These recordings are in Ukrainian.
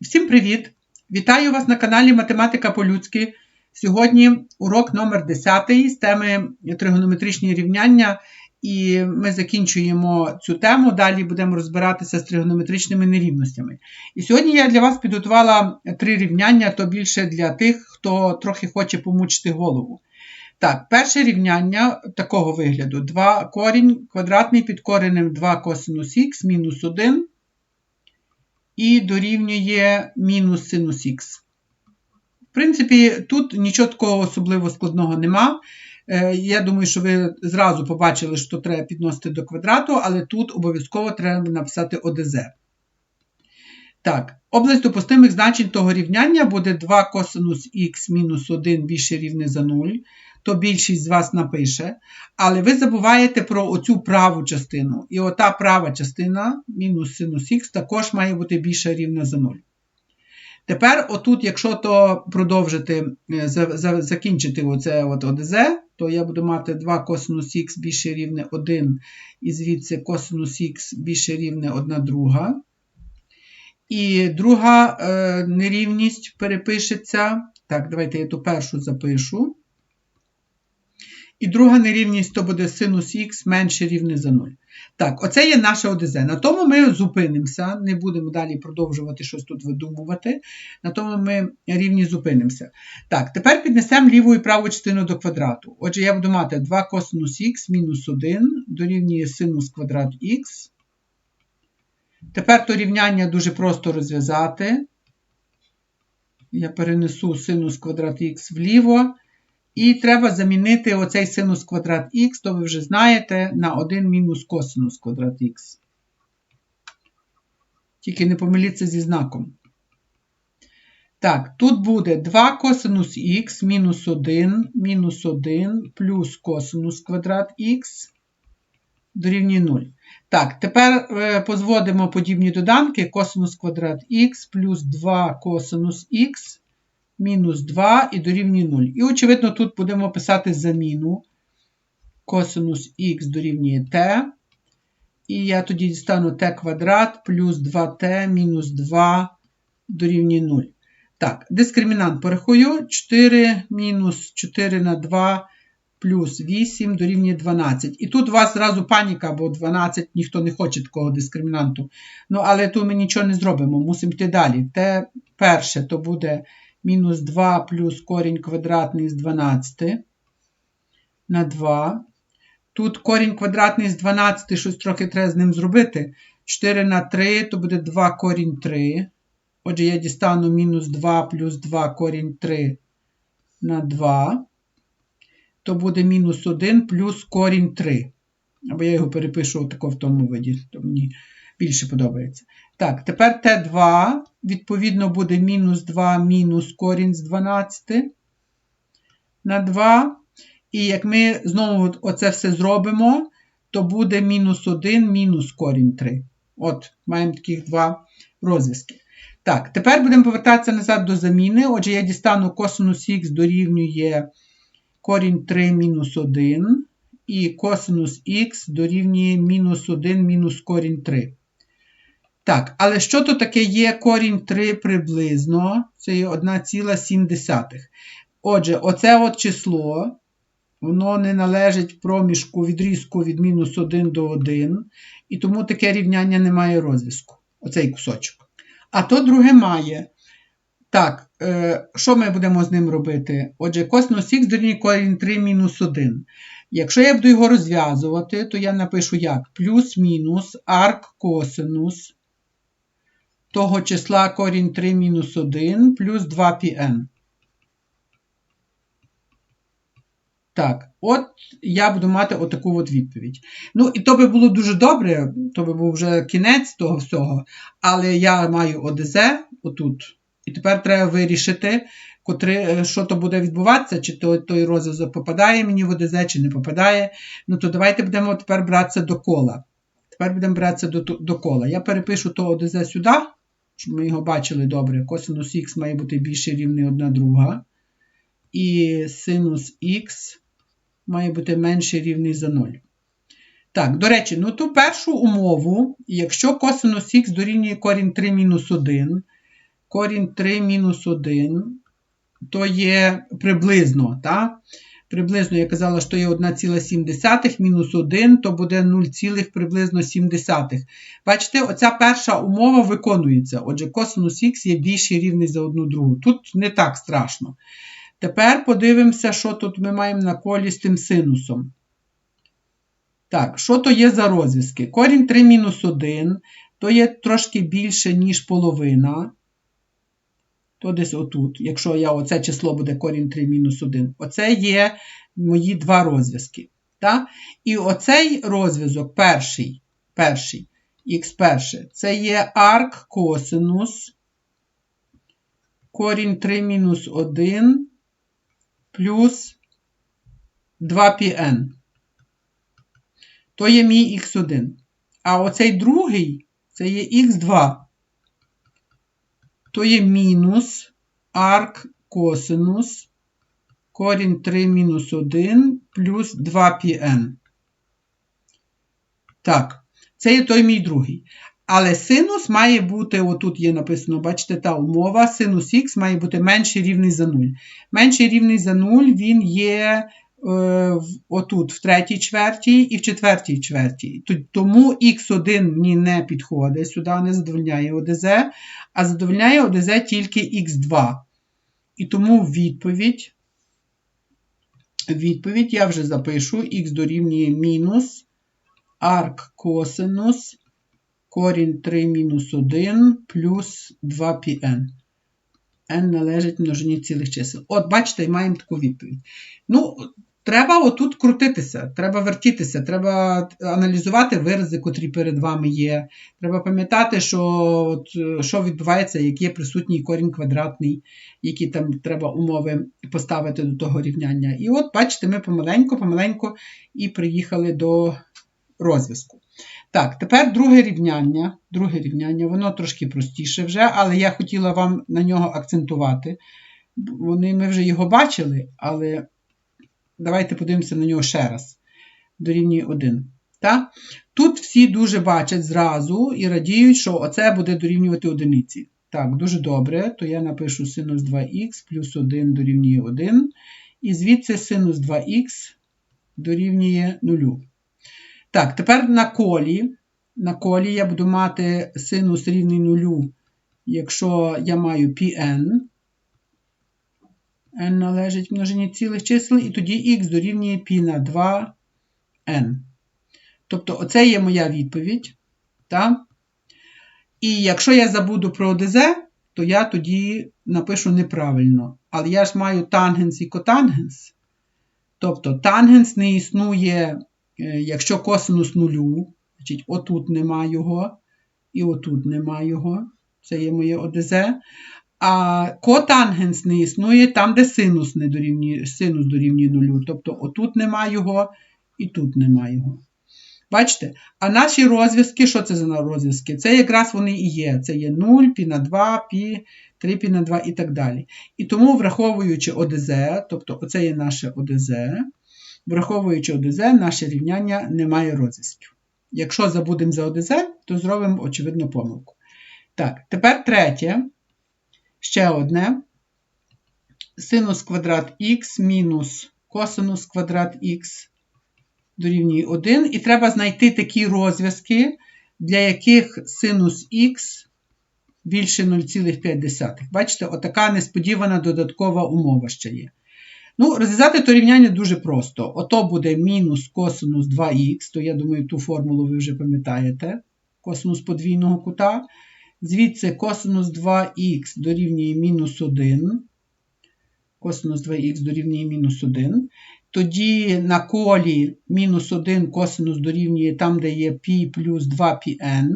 Всім привіт! Вітаю вас на каналі Математика по-людськи. Сьогодні урок номер 10 з теми тригонометричні рівняння, і ми закінчуємо цю тему. Далі будемо розбиратися з тригонометричними нерівностями. І сьогодні я для вас підготувала три рівняння, то більше для тих, хто трохи хоче помучити голову. Так, перше рівняння такого вигляду: 2 корінь квадратний під коренем 2 косинус х мінус 1 і дорівнює мінус синус х. В принципі, тут нічого такого особливо складного нема. Е, я думаю, що ви зразу побачили, що треба підносити до квадрату, але тут обов'язково треба написати ОДЗ. Так, область допустимих значень того рівняння буде 2 косинус х мінус 1 більше рівне за 0 то більшість з вас напише. Але ви забуваєте про оцю праву частину. І ота права частина, мінус синус х, також має бути більша рівна за 0. Тепер, отут, якщо то продовжити, е, закінчити оце от ОДЗ, то я буду мати 2 косинус х більше рівне 1, і звідси косинус х більше рівне 1 друга. І друга е, нерівність перепишеться. Так, давайте я ту першу запишу. І друга нерівність то буде синус х менше рівне за 0. Так, оце є наше ОДЗ. На тому ми зупинимося, не будемо далі продовжувати щось тут видумувати. На тому ми рівні зупинимося. Так, тепер піднесемо ліву і праву частину до квадрату. Отже, я буду мати 2 косинус х мінус 1 дорівнює синус квадрат х. Тепер то рівняння дуже просто розв'язати. Я перенесу синус квадрат х вліво. І треба замінити оцей синус квадрат х, то ви вже знаєте, на 1 мінус косинус квадрат х. Тільки не помиліться зі знаком. Так, тут буде 2 косинус х мінус 1 мінус 1 плюс косинус квадрат х дорівнює 0. Так, тепер е, позводимо подібні доданки косинус квадрат х плюс 2 косинус х мінус 2 і дорівнює 0. І, очевидно, тут будемо писати заміну косинус х дорівнює t. І я тоді дістану t квадрат плюс 2t мінус 2 дорівнює 0. Так, дискримінант порахую. 4 мінус 4 на 2 плюс 8 дорівнює 12. І тут у вас зразу паніка, бо 12 ніхто не хоче такого дискримінанту. Ну, але тут ми нічого не зробимо, мусимо йти далі. Те перше то буде мінус 2 плюс корінь квадратний з 12 на 2. Тут корінь квадратний з 12, щось трохи треба з ним зробити. 4 на 3, то буде 2 корінь 3. Отже, я дістану мінус 2 плюс 2 корінь 3 на 2. То буде мінус 1 плюс корінь 3. Або я його перепишу отако в тому виді, то мені більше подобається. Так, тепер Т2, відповідно, буде мінус 2 мінус корінь з 12 на 2. І як ми знову оце все зробимо, то буде мінус 1 мінус корінь 3. От, маємо таких два розв'язки. Так, тепер будемо повертатися назад до заміни. Отже, я дістану косинус х дорівнює корінь 3 мінус 1. І косинус х дорівнює мінус 1 мінус корінь 3. Так, але що то таке є корінь 3 приблизно? Це є 1,7. Отже, оце от число, воно не належить проміжку відрізку від мінус 1 до 1, і тому таке рівняння не має розв'язку. Оцей кусочок. А то друге має. Так, е, що ми будемо з ним робити? Отже, косинус х дорівнює корінь 3 мінус 1. Якщо я буду його розв'язувати, то я напишу як? Плюс-мінус арк косинус того числа корінь 3 мінус 1 плюс 2πn. Так, от я буду мати отаку от відповідь. Ну, і то би було дуже добре, то би був вже кінець того всього. Але я маю ОДЗ отут. І тепер треба вирішити, котри, е, що то буде відбуватися, чи той, той розв'язок попадає мені в ОДЗ, чи не попадає. Ну, то давайте будемо тепер братися до кола. Тепер будемо братися до до кола. Я перепишу то ОДЗ сюди щоб ми його бачили добре. Косинус х має бути більше рівний одна друга. І синус х має бути менше рівний за 0. Так, до речі, ну ту першу умову, якщо косинус х дорівнює корінь 3 мінус 1, корінь 3 мінус 1, то є приблизно, так? Приблизно я казала, що є 1,7 мінус 1, то буде 0, приблизно 7. Бачите, оця перша умова виконується. Отже, косинус х є більший рівний за одну другу. Тут не так страшно. Тепер подивимося, що тут ми маємо на колі з тим синусом. Так, що то є за розв'язки? Корінь 3 мінус 1, то є трошки більше, ніж половина. То десь отут, якщо я оце число буде корінь 3 мінус 1, оце є мої два розв'язки. І оцей розв'язок, перший, перший, х перше, це є арк косинус, корінь 3 мінус 1 плюс 2πn. То є мій х1. А оцей другий це є х2 то є мінус арк косинус корінь 3 мінус 1 плюс 2πn. Так, це є той мій другий. Але синус має бути, отут є написано, бачите, та умова, синус х має бути менший рівний за 0. Менший рівний за 0 він є отут, в третій чверті і в четвертій чверті. Тому х1 мені не підходить, сюди не задовольняє ОДЗ, а задовольняє ОДЗ тільки х2. І тому відповідь, відповідь я вже запишу, х дорівнює мінус арк косинус корінь 3 мінус 1 плюс 2πn n належить множині цілих чисел. От, бачите, маємо таку відповідь. Ну, Треба отут крутитися, треба вертітися, треба аналізувати вирази, котрі перед вами є. Треба пам'ятати, що от, що відбувається, як є присутній корінь квадратний, які там треба умови поставити до того рівняння. І от, бачите, ми помаленьку-помаленьку і приїхали до розв'язку. Так, тепер друге рівняння. Друге рівняння, воно трошки простіше вже, але я хотіла вам на нього акцентувати. Вони, Ми вже його бачили, але давайте подивимося на нього ще раз. Дорівнює 1. Так? Тут всі дуже бачать зразу і радіють, що оце буде дорівнювати одиниці. Так, дуже добре. То я напишу синус 2х плюс 1 дорівнює 1. І звідси синус 2х дорівнює 0. Так, тепер на колі. На колі я буду мати синус рівний нулю, якщо я маю πn. n належить множині цілих чисел, і тоді х дорівнює π на 2n. Тобто, оце є моя відповідь. Так? І якщо я забуду про ОДЗ, то я тоді напишу неправильно. Але я ж маю тангенс і котангенс. Тобто тангенс не існує якщо косинус нулю, значить отут нема його, і отут нема його, це є моє ОДЗ. А котангенс не існує там, де синус не дорівнює, синус дорівнює нулю. Тобто отут нема його і тут нема його. Бачите? А наші розв'язки, що це за розв'язки? Це якраз вони і є. Це є 0, пі на 2, пі, 3 пі на 2 і так далі. І тому, враховуючи ОДЗ, тобто оце є наше ОДЗ, Враховуючи ОДЗ, наше рівняння не має розв'язків. Якщо забудемо за ОДЗ, то зробимо, очевидно, помилку. Так, тепер третє. Ще одне. Синус квадрат х мінус косинус квадрат х дорівнює 1. І треба знайти такі розв'язки, для яких синус х більше 0,5. Бачите, отака несподівана додаткова умова ще є. Ну, розв'язати то рівняння дуже просто. Ото буде мінус косинус 2х, то я думаю, ту формулу ви вже пам'ятаєте. Косинус подвійного кута. Звідси косинус 2х дорівнює мінус 1. Косинус 2х дорівнює мінус 1. Тоді на колі мінус 1 косинус дорівнює там, де є π плюс 2πn.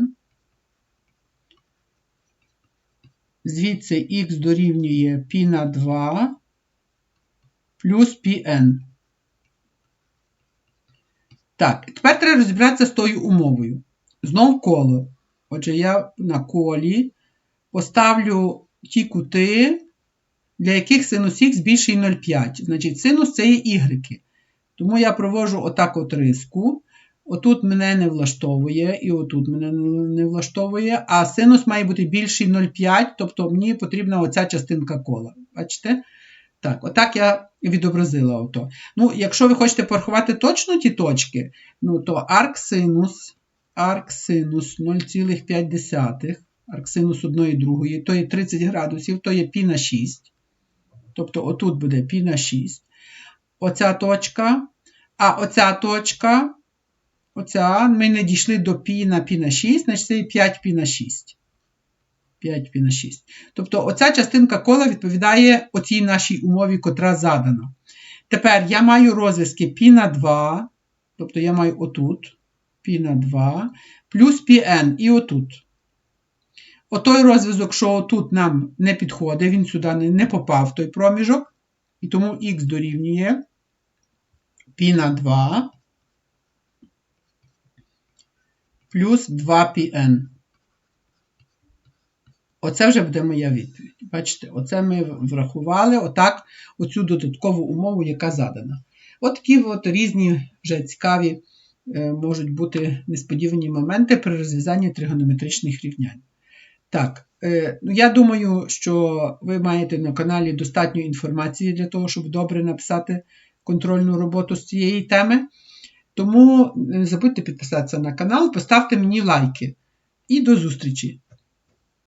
Звідси х дорівнює π на 2 плюс Pn. Так, тепер треба розібратися з тою умовою. Знов коло. Отже, я на колі поставлю ті кути, для яких синус х більший 0,5. Значить, синус це є y. Тому я провожу отак от риску. Отут мене не влаштовує, і отут мене не- влаштовує, а синус має бути більший 0,5, тобто мені потрібна оця частинка кола. Бачите? Так, отак я відобразила ото. Ну, якщо ви хочете порахувати точно ті точки, ну то арксинус, арксинус 0,5, арксинус 1 і 2, то є 30 градусів, то є пі на 6. Тобто отут буде пі на 6. Оця точка, а оця точка, оця, ми не дійшли до пі на пі на 6, значить це є 5 пі на 6. 5 пі на 6. Тобто оця частинка кола відповідає оцій нашій умові, котра задана. Тепер я маю розв'язки π на 2, тобто я маю отут π на 2, плюс πn і отут. Отой розв'язок, що отут нам не підходить, він сюди не, не попав в той проміжок, і тому х дорівнює π на 2 плюс 2πn. Оце вже буде моя відповідь. Бачите, оце ми врахували отак оцю додаткову умову, яка задана. От такі от різні вже цікаві е, можуть бути несподівані моменти при розв'язанні тригонометричних рівнянь. Так, е, ну я думаю, що ви маєте на каналі достатньо інформації для того, щоб добре написати контрольну роботу з цієї теми. Тому не забудьте підписатися на канал, поставте мені лайки. І до зустрічі!